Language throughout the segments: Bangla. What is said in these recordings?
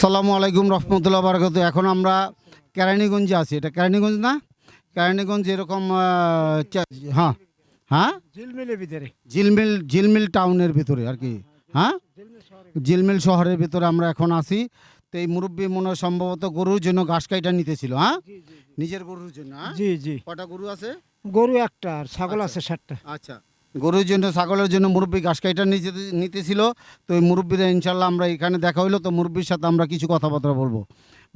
আসসালামু আলাইকুম রহমতুল্লাহ বারকাত। এখন আমরা কেরানীগঞ্জে আছি। এটা কেরানীগঞ্জ না? কেরানীগঞ্জ এরকম হ্যাঁ। হ্যাঁ? ঝিলমিলের ভিতরে। ঝিলমিল ঝিলমিল টাউনের ভিতরে আর কি। হ্যাঁ? ঝিলমিল শহরের ভিতরে আমরা এখন আছি। তো এই মুরব্বী মনে সম্ভবত গরুর জন্য ঘাস কাইটা নিতেছিল হ্যাঁ? নিজের গরুর জন্য হ্যাঁ? জি জি। কটা গরু আছে? গরু একটা আর ছাগল আচ্ছা। আছে ষাটটা আচ্ছা। গরুর জন্য ছাগলের জন্য মুরব্বী ঘাস কাইটা নিতে নিতেছিল। তো ওই মুরব্বীরা ইনশাল্লাহ আমরা এখানে দেখা হইল তো মুরব্বীর সাথে আমরা কিছু কথাবার্তা বলব।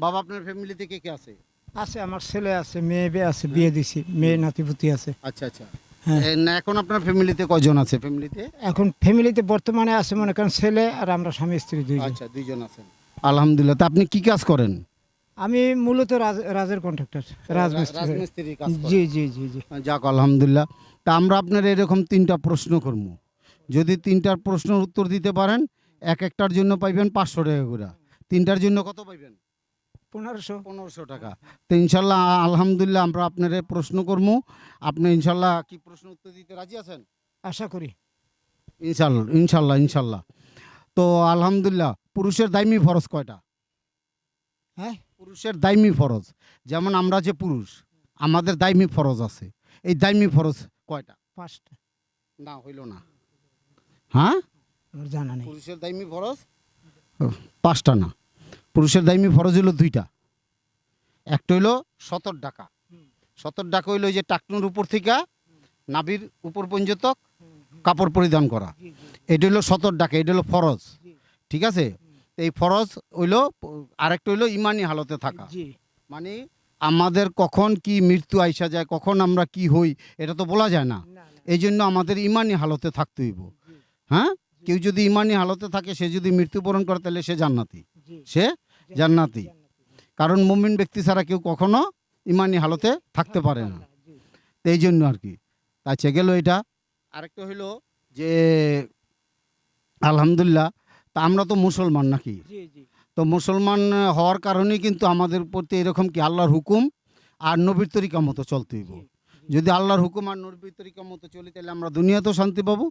বাবা আপনার ফ্যামিলিতে কে কে আছে? আছে আমার ছেলে আছে মেয়ে বিয়ে আছে বিয়ে দিছি মেয়ে নাতিপুতি আছে। আচ্ছা আচ্ছা। হ্যাঁ। না এখন আপনার ফ্যামিলিতে কয়জন আছে ফ্যামিলিতে এখন ফ্যামিলিতে বর্তমানে আছে মনে করেন ছেলে আর আমরা স্বামী স্ত্রী দুইজন। আচ্ছা দুইজন আছেন। আলহামদুলিল্লাহ তা আপনি কি কাজ করেন? আমি মূলত রাজ- রাজের কন্ট্রাক্টর রাজমিস্ত্রি। জি জি জি জি। যাক আলহামদুলিল্লাহ। তা আমরা আপনার এরকম তিনটা প্রশ্ন করব। যদি তিনটার প্রশ্নের উত্তর দিতে পারেন এক একটার জন্য পাইবেন পাঁচশো টাকা করে। তিনটার জন্য কত পাইবেন? পনেরোশো। পনেরোশো টাকা। তো ইনশাল্লাহ আলহামদুলিল্লাহ আমরা আপনার প্রশ্ন করব। আপনি ইনশাল্লাহ কি প্রশ্ন উত্তর দিতে রাজি আছেন? আশা করি। ইনশাল্লাহ ইনশাল্লাহ ইনশাল্লাহ। তো আলহামদুলিল্লাহ পুরুষের দাইমি ফরজ কয়টা? হ্যাঁ? পুরুষের দায়মি ফরজ। যেমন আমরা যে পুরুষ আমাদের দায়মি ফরজ আছে। এই দায়মি ফরজ কয়টা? পাঁচটা। না হইল না। হ্যাঁ? জানা নেই। পুরুষের দায়মি ফরজ? পাঁচটা না। পুরুষের দায়মি ফরজ হইল দুইটা। একটা হইল সতর ডাকা। সতর ডাকা হইল যে টাকনুর উপর থেকে নাবির উপর পর্যন্ত কাপড় পরিধান করা। এটা হইল সতর ডাকা এটা হলো ফরজ। ঠিক আছে? এই ফরজ হইল আরেকটা হইল ইমানি হালতে থাকা। মানে আমাদের কখন কি মৃত্যু আইসা যায় কখন আমরা কি হই এটা তো বলা যায় না। এই জন্য আমাদের ইমানি হালতে থাকতে হইব। হ্যাঁ? কেউ যদি ইমানি হালতে থাকে সে যদি মৃত্যুবরণ করে তাহলে সে জান্নাতি। সে জান্নাতি কারণ মুমিন ব্যক্তি ছাড়া কেউ কখনো ইমানি হালতে থাকতে পারে না। তো এই জন্য আর কি। আচ্ছা গেল এটা। আরেকটা হইল যে আলহামদুলিল্লাহ তা আমরা তো মুসলমান নাকি? তো মুসলমান হওয়ার কারণেই কিন্তু আমাদের প্রতি এরকম কি আল্লাহর হুকুম আর নবীর তরিকা মতো চলতে হইব। যদি আল্লাহর হুকুম আর নবীর তরিকা মতো চলি তাহলে আমরা দুনিয়াতেও শান্তি পাবো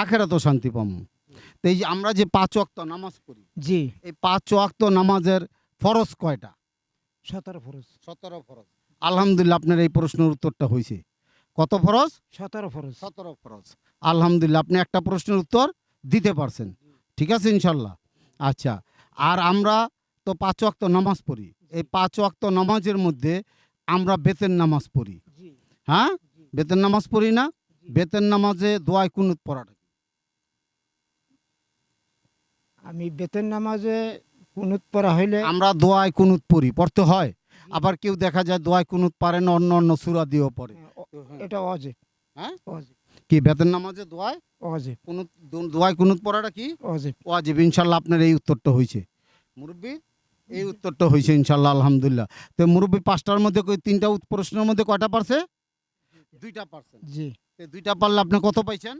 আখেরাতেও। শান্তি পাবো। তো এই যে আমরা যে পাঁচ ওয়াক্ত নামাজ পড়ি জি। এই পাঁচ ওয়াক্ত নামাজের ফরজ কয়টা? সতেরো ফরজ। সতেরো ফরজ। আলহামদুলিল্লাহ আপনার এই প্রশ্নের উত্তরটা হয়েছে কত ফরজ? সতেরো ফরজ। সতেরো ফরজ। আলহামদুলিল্লাহ আপনি একটা প্রশ্নের উত্তর দিতে পারছেন। ঠিক আছে ইনশাল্লাহ। আচ্ছা আর আমরা তো পাঁচ ওয়াক্ত নামাজ পড়ি। এই পাঁচ ওয়াক্ত নামাজের মধ্যে আমরা বেতেন নামাজ পড়ি। হ্যাঁ? বেতেন নামাজ পড়ি না? বেতেন নামাজে দোয়ায় কুনুত পড়াটা আমি বেতন নামাজে কুনুত পড়া হইলে আমরা দোয়ায় কুনুত পড়ি পড়তে হয়। আবার কেউ দেখা যায় দোয়ায় কুনুত পারে না অন্য অন্য সুরা দিয়েও পড়ে। এটা অজে হ্যাঁ? অজে কি বেতেন নামাজে দোয়ায়? কুনুত দো- দোয়ায় কুনুত পড়াটা কি? অজে ওয়াজিব ইনশাল্লাহ আপনার এই উত্তরটা হয়েছে। মুরব্বী এই উত্তরটা হয়েছে ইনশাল্লাহ আলহামদুলিল্লাহ। তো মুরব্বী পাঁচটার মধ্যে কই তিনটা প্রশ্নের মধ্যে কয়টা পারছে? দুইটা পারছেন। জি। তো দুইটা পারলে আপনি কত পাইছেন?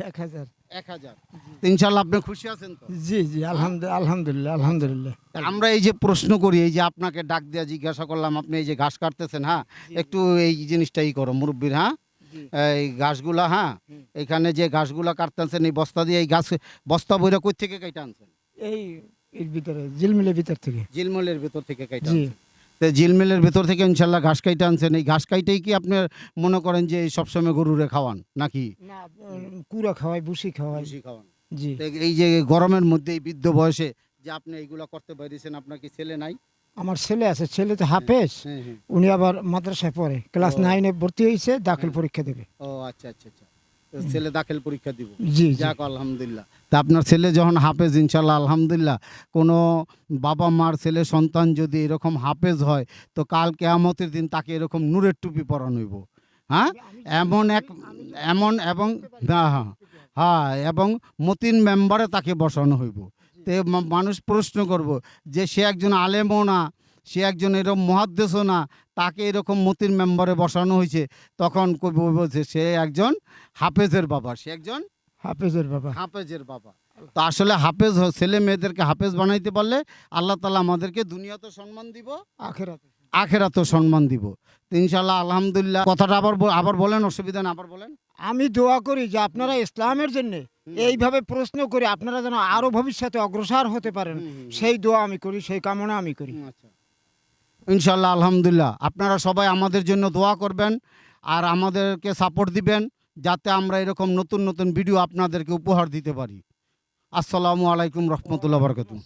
এক হাজার। এক হাজার। ইনশাল্লাহ আপনি খুশি আছেন তো? জি জি আলহামদুলিল্লাহ আলহামদুলিল্লাহ। আলহামদুলিল্লাহ আমরা এই যে প্রশ্ন করি এই যে আপনাকে ডাক দেওয়া জিজ্ঞাসা করলাম আপনি এই যে ঘাস কাটতেছেন হ্যাঁ? একটু এই জিনিসটাই করো মুরব্বীর হ্যাঁ? এই ঘাসগুলা হ্যাঁ? এখানে যে ঘাসগুলা কাটতেছেন এই বস্তা দিয়ে এই ঘাস বস্তা বইরা কই থেকে কেটে আনছেন? এই এর ভিতরে জিলমিলের ভিতর থেকে। জিলমলের ভেতর থেকে কেটে আনছেন। তো জিলমিলের ভেতর থেকে ইনশাল্লাহ ঘাস কাইটে আনছেন। এই ঘাস কাইটেই কি আপনি মনে করেন যে সবসময় গরুরে খাওয়ান নাকি? না কুড়া খাওয়াই বুসি খাওয়াই। বেশি খাওয়ান। জি। এই যে গরমের মধ্যে এই বৃদ্ধ বয়সে যে আপনি এইগুলা করতে পারিছেন আপনার কি ছেলে নাই? আমার ছেলে আছে ছেলে তো হাফেজ উনি আবার মাদ্রাসায় পড়ে ক্লাস নাইনে ভর্তি হয়েছে দাখিল পরীক্ষা দেবে। ও আচ্ছা আচ্ছা আচ্ছা। ছেলে দাখিল পরীক্ষা দিব। জি জি। যাক আলহামদুলিল্লাহ। তা আপনার ছেলে যখন হাফেজ ইনশাল্লাহ আলহামদুলিল্লাহ কোনো বাবা মার ছেলে সন্তান যদি এরকম হাফেজ হয় তো কাল কেয়ামতের দিন তাকে এরকম নূরের টুপি পরানো হইব। হ্যাঁ? এমন এক এমন এবং হ্যাঁ হ্যাঁ। হ্যাঁ এবং মতিন মেম্বারে তাকে বসানো হইব। তে মানুষ প্রশ্ন করব যে সে একজন আলেমও না সে একজন এরকম মহাদ্দেশও না তাকে এরকম মতির মেম্বারে বসানো হয়েছে তখন বলছে সে একজন হাফেজের বাবা সে একজন হাফেজের বাবা। হাফেজের বাবা। তো আসলে হাফেজ ছেলে মেয়েদেরকে হাফেজ বানাইতে পারলে আল্লাহ তালা আমাদেরকে দুনিয়াতে সম্মান দিব আখেরাত। আখেরাতেও সম্মান দিব। তো ইনশাল্লাহ আলহামদুলিল্লাহ। কথাটা আবার আবার বলেন অসুবিধা না আবার বলেন। আমি দোয়া করি যে আপনারা ইসলামের জন্য এইভাবে প্রশ্ন করে আপনারা যেন আরও ভবিষ্যতে অগ্রসর হতে পারেন সেই দোয়া আমি করি সেই কামনা আমি করি। আচ্ছা। ইনশাল্লাহ আলহামদুলিল্লাহ। আপনারা সবাই আমাদের জন্য দোয়া করবেন আর আমাদেরকে সাপোর্ট দিবেন যাতে আমরা এরকম নতুন নতুন ভিডিও আপনাদেরকে উপহার দিতে পারি। আসসালামু আলাইকুম রহমতুল্লাহ বরকাতুহ।